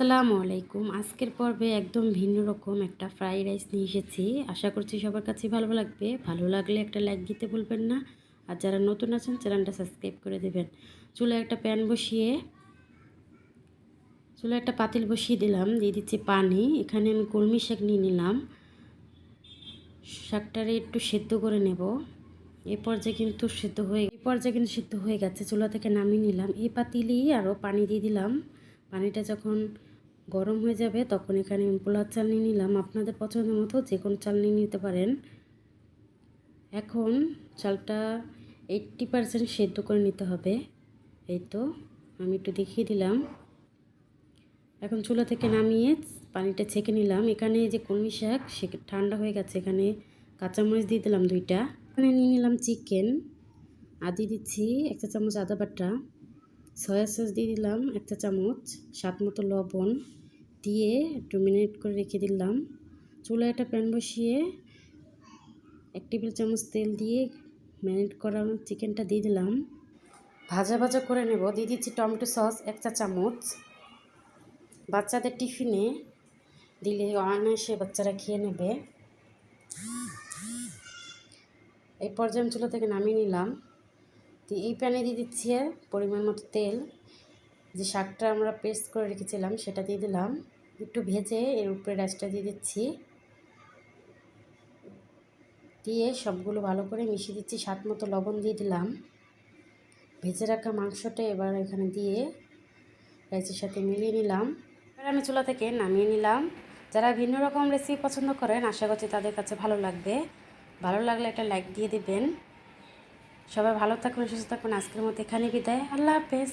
আসসালামু আলাইকুম। আজকের পর্বে একদম ভিন্ন রকম একটা ফ্রাইড রাইস নিয়ে এসেছি। আশা করছি সবার কাছে ভালো লাগবে। ভালো লাগলে একটা লাইক দিতে বলবেন না। আর যারা নতুন আছেন, চ্যানেলটা সাবস্ক্রাইব করে দেবেন। চুলে একটা প্যান বসিয়ে চুলে একটা পাতিল বসিয়ে দিলাম। দিয়ে দিচ্ছি পানি। এখানে আমি কলমি শাক নিয়ে নিলাম। শাকটারে একটু সেদ্ধ করে নেব। এই পর্যায়ে কিন্তু সেদ্ধ হয়ে এই পর্যায়ে কিন্তু সেদ্ধ হয়ে গেছে। চুলা থেকে নামিয়ে নিলাম। এই পাতিলেই আরও পানি দিয়ে দিলাম। পানিটা যখন গরম হয়ে যাবে, তখন এখানে আমি পোলার চাল নিয়ে নিলাম। আপনাদের পছন্দ মতো যে কোনো চাল নিয়ে নিতে পারেন। এখন চালটা এইট্টি পারসেন্ট সেদ্ধ করে নিতে হবে। এই তো, আমি একটু দেখিয়ে দিলাম। এখন চুলা থেকে নামিয়ে পানিটা ছেঁকে নিলাম। এখানে যে কলমি শাক, সে ঠান্ডা হয়ে গেছে। এখানে কাঁচামরিচ দিয়ে দিলাম দুইটা। এখানে নিয়ে নিলাম চিকেন আদি দিচ্ছি এক চা চামচ আদা বাটা। সয়া সস দিয়ে দিলাম একটা চামচ, স্বাদ মতো লবণ দিয়ে একটু মিনিট করে রেখে দিলাম। চুলায় একটা প্যান বসিয়ে এক টেবিল চামচ তেল দিয়ে ম্যারিনেট করা চিকেনটা দিয়ে দিলাম। ভাজা ভাজা করে নেব। দিয়ে দিচ্ছি টমেটো সস এক চা চামচ। বাচ্চাদের টিফিনে দিলে অনায়াসে বাচ্চারা খেয়ে নেবে। এই পর্যায়ে চুলা থেকে নামিয়ে নিলাম। তো এই প্যানে দিয়ে দিচ্ছি পরিমাণ মতো তেল। যে শাকটা আমরা পেস্ট করে রেখেছিলাম সেটা দিয়ে দিলাম। একটু ভেজে এর উপরে রাইসটা দিয়ে দিচ্ছি। দিয়ে সবগুলো ভালো করে মিশিয়ে দিচ্ছি, স্বাদ মতো লবণ দিয়ে দিলাম। ভেজে রাখা মাংসটা এবার এখানে দিয়ে রাইসের সাথে মিলিয়ে নিলাম। এবার আমি চুলা থেকে নামিয়ে নিলাম। যারা ভিন্ন রকম রেসিপি পছন্দ করেন, আশা করছি তাদের কাছে ভালো লাগবে। ভালো লাগলে একটা লাইক দিয়ে দেবেন। সবাই ভালো থাকুন সুস্থ থাকুন। আজকের মতো এখানে বিদায়। আল্লাহ হাফেজ।